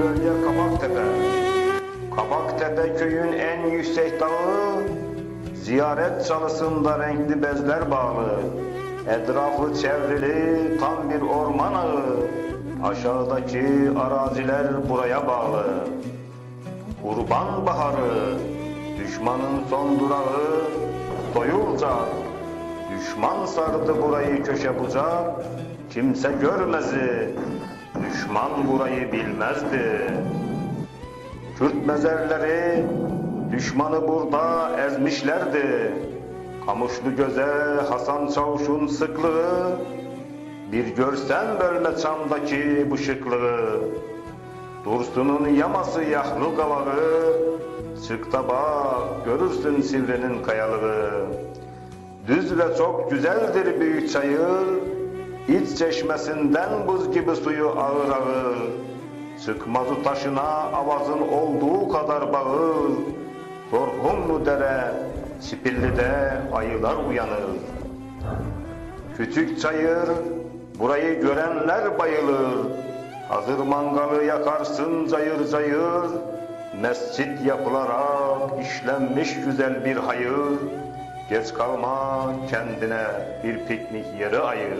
bölge Kabaktepe. Kabaktepe köyün en yüksek dağı, ziyaret çalısında renkli bezler bağlı. Etrafı çevrili tam bir orman ağı. Aşağıdaki araziler buraya bağlı. Kurban baharı, düşmanın son durağı, soyulacak. Düşman sardı burayı köşe bucak, kimse görmezi, düşman burayı bilmezdi. Kürt mezerleri düşmanı burada ezmişlerdi. Kamışlı göze Hasan Çavuş'un sıklığı, bir görsen bölme çamdaki bu şıklığı. Dursun'un yaması yahlı kavağı, çık da bak görürsün Sivri'nin kayalığı. Düz ve çok güzeldir büyük çayır, iç çeşmesinden buz gibi suyu ağır ağır. Çıkmazı taşına avazın olduğu kadar bağır, Dorhumlu dere, Çipilli'de ayılar uyanır. Küçük çayır, burayı görenler bayılır. Hazır mangalı yakarsın cayır cayır. Mescit yapılarak işlenmiş güzel bir hayır. Geç kalma kendine bir piknik yeri ayır.